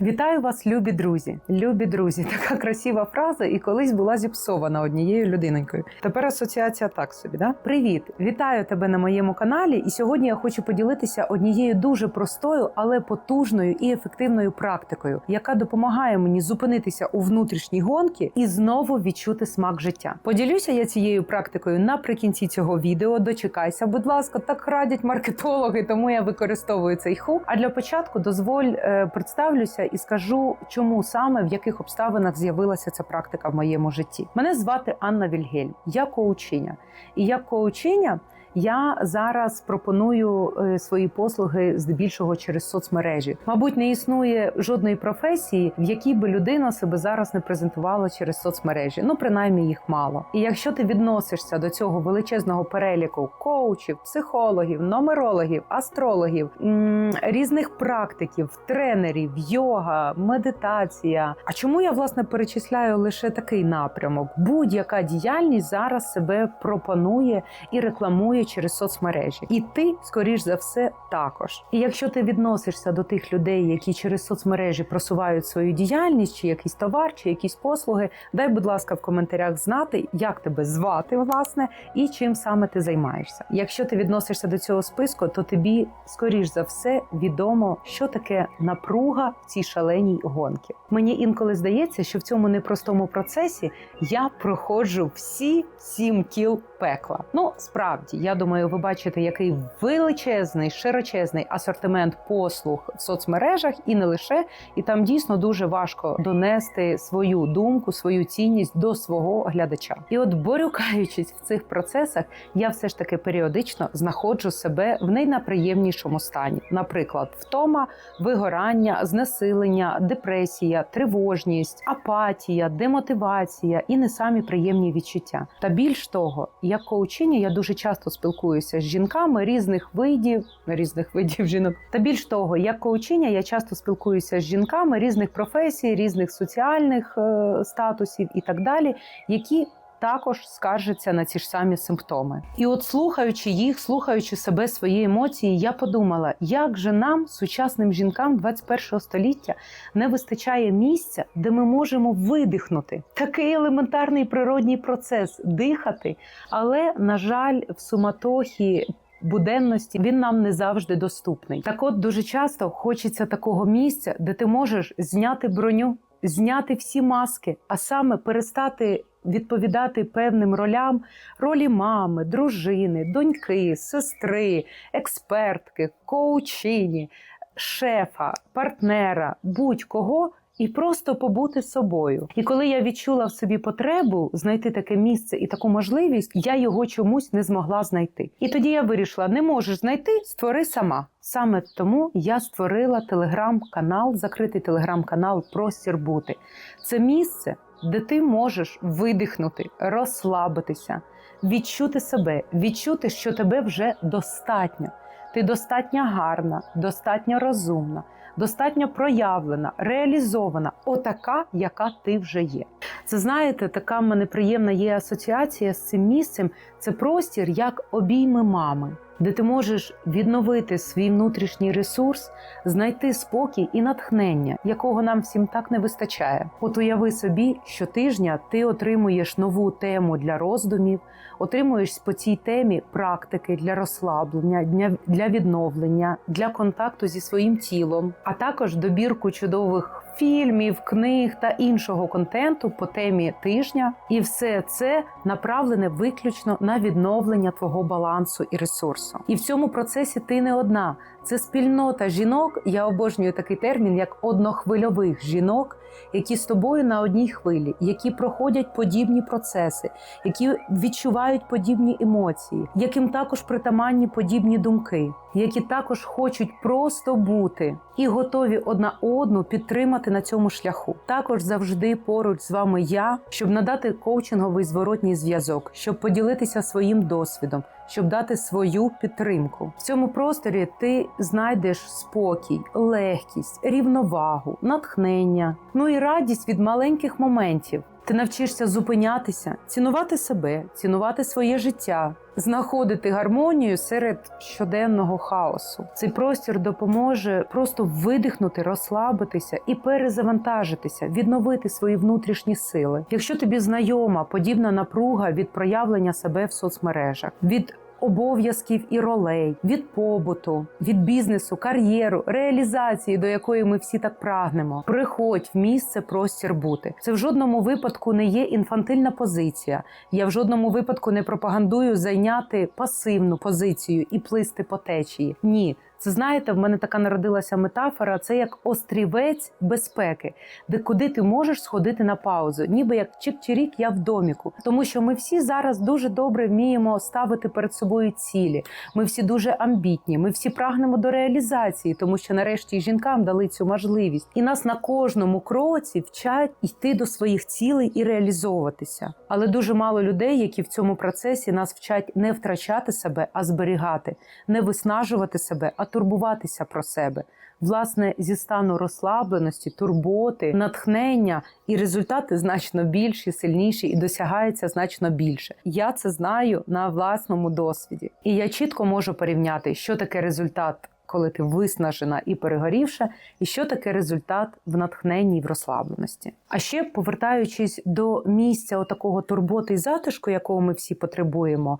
Вітаю вас, любі друзі! Любі друзі, така красива фраза, і колись була зіпсована однією людинонькою. Тепер асоціація так собі. Да? Привіт! Вітаю тебе на моєму каналі. І сьогодні я хочу поділитися однією дуже простою, але потужною і ефективною практикою, яка допомагає мені зупинитися у внутрішній гонки і знову відчути смак життя. Поділюся я цією практикою наприкінці цього відео. Дочекайся, будь ласка, так радять маркетологи, тому я використовую цей хук. А для початку дозволь е, представлюся і скажу, чому саме в яких обставинах з'явилася ця практика в моєму житті. Мене звати Анна Вільгельм, я коучиня. І я коучиня я зараз пропоную е, свої послуги здебільшого через соцмережі. Мабуть, не існує жодної професії, в якій би людина себе зараз не презентувала через соцмережі. Ну, принаймні їх мало. І якщо ти відносишся до цього величезного переліку коучів, психологів, нумерологів, астрологів, різних практиків, тренерів, йога, медитація. А чому я власне перечисляю лише такий напрямок? Будь-яка діяльність зараз себе пропонує і рекламує через соцмережі, і ти, скоріш за все, також. І якщо ти відносишся до тих людей, які через соцмережі просувають свою діяльність, чи якийсь товар, чи якісь послуги, дай, будь ласка, в коментарях знати, як тебе звати, власне, і чим саме ти займаєшся. Якщо ти відносишся до цього списку, то тобі, скоріш за все, відомо, що таке напруга в цій шаленій гонці. Мені інколи здається, що в цьому непростому процесі я проходжу всі сім кіл пекла. Ну справді, я думаю, ви бачите, який величезний, широчезний асортимент послуг в соцмережах, і не лише, і там дійсно дуже важко донести свою думку, свою цінність до свого глядача. І от борюкаючись в цих процесах, я все ж таки періодично знаходжу себе в найнаприємнішому стані, наприклад, втома, вигорання, знесилення, депресія, тривожність, апатія, демотивація і не самі приємні відчуття. Та більш того, як коучині я дуже часто спілкуюся з жінками різних видів, різних видів жінок. Та більш того, як коучиня, я часто спілкуюся з жінками різних професій, різних соціальних е, статусів і так далі, які також скаржаться на ці ж самі симптоми. І от слухаючи їх, слухаючи себе, свої емоції, я подумала, як же нам, сучасним жінкам 21 століття, не вистачає місця, де ми можемо видихнути. Такий елементарний природній процес дихати, але, на жаль, в суматохі. Буденності він нам не завжди доступний. Так, от дуже часто хочеться такого місця, де ти можеш зняти броню, зняти всі маски, а саме перестати відповідати певним ролям ролі мами, дружини, доньки, сестри, експертки, коучині, шефа, партнера, будь-кого. І просто побути собою. І коли я відчула в собі потребу знайти таке місце і таку можливість, я його чомусь не змогла знайти. І тоді я вирішила: не можеш знайти, створи сама. Саме тому я створила телеграм-канал, закритий телеграм-канал Простір бути. Це місце, де ти можеш видихнути, розслабитися, відчути себе, відчути, що тебе вже достатньо. Ти достатньо гарна, достатньо розумна, достатньо проявлена, реалізована, отака, яка ти вже є. Це знаєте, така в мене приємна є асоціація з цим місцем. Це простір як обійми мами, де ти можеш відновити свій внутрішній ресурс, знайти спокій і натхнення, якого нам всім так не вистачає. От уяви собі, щотижня ти отримуєш нову тему для роздумів, отримуєш по цій темі практики для розслаблення, для відновлення, для контакту зі своїм тілом, а також добірку чудових фільмів, книг та іншого контенту по темі тижня. І все це направлене виключно на відновлення твого балансу і ресурсу. І в цьому процесі ти не одна. Це спільнота жінок. Я обожнюю такий термін, як однохвильових жінок, які з тобою на одній хвилі, які проходять подібні процеси, які відчувають подібні емоції, яким також притаманні подібні думки, які також хочуть просто бути і готові одна одну підтримати на цьому шляху. Також завжди поруч з вами я, щоб надати коучинговий зворотній зв'язок, щоб поділитися своїм досвідом. Щоб дати свою підтримку в цьому просторі, ти знайдеш спокій, легкість, рівновагу, натхнення, ну і радість від маленьких моментів. Ти навчишся зупинятися, цінувати себе, цінувати своє життя, знаходити гармонію серед щоденного хаосу. Цей простір допоможе просто видихнути, розслабитися і перезавантажитися, відновити свої внутрішні сили. Якщо тобі знайома подібна напруга від проявлення себе в соцмережах, від Обов'язків і ролей від побуту, від бізнесу, кар'єру, реалізації, до якої ми всі так прагнемо. Приходь в місце простір бути. Це в жодному випадку не є інфантильна позиція. Я в жодному випадку не пропагандую зайняти пасивну позицію і плисти по течії. Ні. Це знаєте, в мене така народилася метафора. Це як острівець безпеки, де куди ти можеш сходити на паузу, ніби як чик-чирік я в доміку. Тому що ми всі зараз дуже добре вміємо ставити перед собою цілі. Ми всі дуже амбітні. Ми всі прагнемо до реалізації, тому що нарешті жінкам дали цю можливість, і нас на кожному кроці вчать йти до своїх цілей і реалізовуватися. Але дуже мало людей, які в цьому процесі нас вчать не втрачати себе, а зберігати, не виснажувати себе, а турбуватися про себе. Власне, зі стану розслабленості, турботи, натхнення і результати значно більші, сильніші і досягається значно більше. Я це знаю на власному досвіді, і я чітко можу порівняти, що таке результат. Коли ти виснажена і перегорівша, і що таке результат в натхненні і в розслабленості. А ще повертаючись до місця отакого турботи і затишку, якого ми всі потребуємо,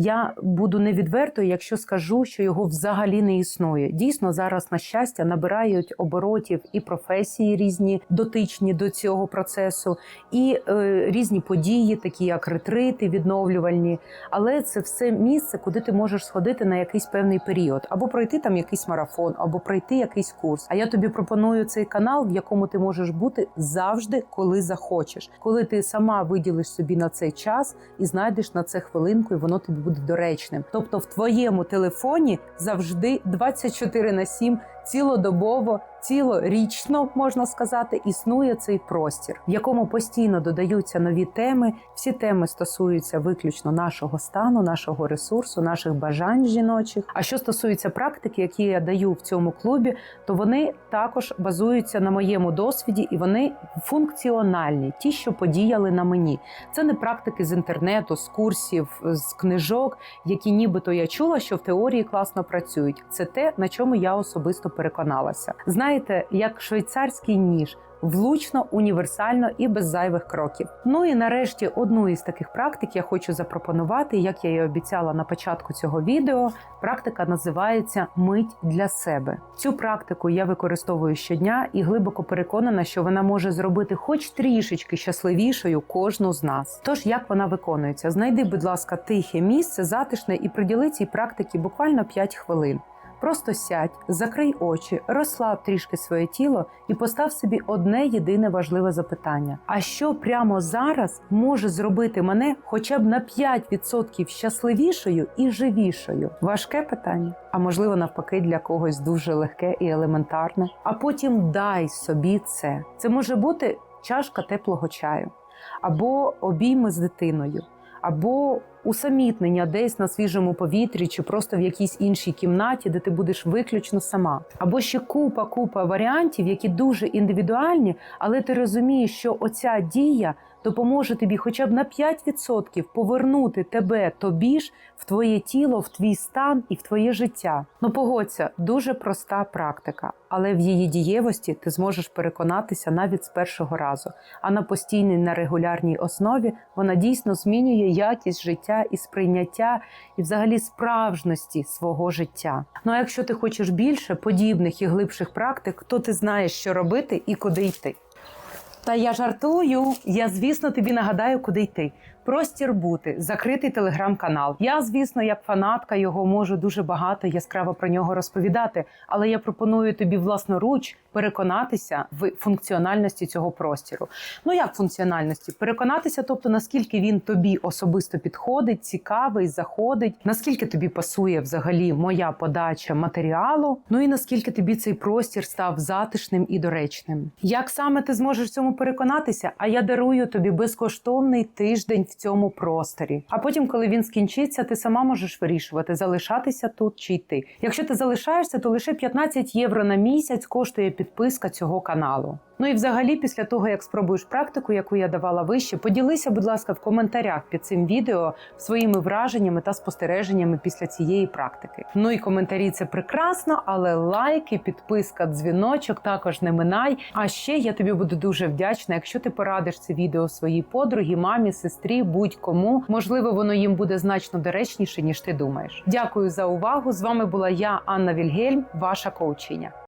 я буду невідвертою, якщо скажу, що його взагалі не існує. Дійсно, зараз на щастя набирають оборотів і професії різні дотичні до цього процесу, і е, різні події, такі як ретрити, відновлювальні. Але це все місце, куди ти можеш сходити на якийсь певний період, або пройти там якийсь марафон, або пройти якийсь курс. А я тобі пропоную цей канал, в якому ти можеш бути завжди, коли захочеш, коли ти сама виділиш собі на цей час і знайдеш на це хвилинку, і воно тобі буде доречним. Тобто в твоєму телефоні завжди 24 на 7 цілодобово, цілорічно можна сказати, існує цей простір, в якому постійно додаються нові теми. Всі теми стосуються виключно нашого стану, нашого ресурсу, наших бажань жіночих. А що стосується практики, які я даю в цьому клубі, то вони також базуються на моєму досвіді і вони функціональні, ті, що подіяли на мені. Це не практики з інтернету, з курсів, з книжок, які нібито я чула, що в теорії класно працюють. Це те, на чому я особисто переконалася. Знаєте, як швейцарський ніж. Влучно, універсально і без зайвих кроків. Ну і нарешті одну із таких практик я хочу запропонувати, як я і обіцяла на початку цього відео. Практика називається Мить для себе. Цю практику я використовую щодня і глибоко переконана, що вона може зробити хоч трішечки щасливішою кожну з нас. Тож як вона виконується? Знайди, будь ласка, тихе місце, затишне і приділи цій практиці буквально 5 хвилин. Просто сядь, закрий очі, розслаб трішки своє тіло і постав собі одне єдине важливе запитання: а що прямо зараз може зробити мене хоча б на 5% щасливішою і живішою? Важке питання, а можливо, навпаки, для когось дуже легке і елементарне. А потім дай собі це. Це може бути чашка теплого чаю, або обійми з дитиною, або усамітнення десь на свіжому повітрі чи просто в якійсь іншій кімнаті, де ти будеш виключно сама. Або ще купа, купа варіантів, які дуже індивідуальні, але ти розумієш, що оця дія допоможе тобі хоча б на 5% повернути тебе тобі ж в твоє тіло, в твій стан і в твоє життя. Ну погодься, дуже проста практика, але в її дієвості ти зможеш переконатися навіть з першого разу. А на постійній на регулярній основі вона дійсно змінює якість життя і сприйняття, і взагалі справжності свого життя. Ну а якщо ти хочеш більше подібних і глибших практик, то ти знаєш, що робити і куди йти. Та я жартую. Я, звісно, тобі нагадаю, куди йти. Простір бути, закритий телеграм-канал. Я, звісно, як фанатка його можу дуже багато яскраво про нього розповідати, але я пропоную тобі власноруч переконатися в функціональності цього простіру. Ну як функціональності? Переконатися, тобто наскільки він тобі особисто підходить, цікавий, заходить, наскільки тобі пасує взагалі моя подача матеріалу. Ну і наскільки тобі цей простір став затишним і доречним. Як саме ти зможеш цьому переконатися? А я дарую тобі безкоштовний тиждень в цьому просторі. А потім, коли він скінчиться, ти сама можеш вирішувати, залишатися тут чи йти. Якщо ти залишаєшся, то лише 15 євро на місяць коштує підписка цього каналу. Ну і взагалі, після того як спробуєш практику, яку я давала вище, поділися, будь ласка, в коментарях під цим відео своїми враженнями та спостереженнями після цієї практики. Ну і коментарі це прекрасно, але лайки, підписка, дзвіночок також не минай. А ще я тобі буду дуже вдячна, якщо ти порадиш це відео своїй подругі, мамі, сестрі, будь-кому. Можливо, воно їм буде значно доречніше, ніж ти думаєш. Дякую за увагу. З вами була я, Анна Вільгельм, ваша коучиня.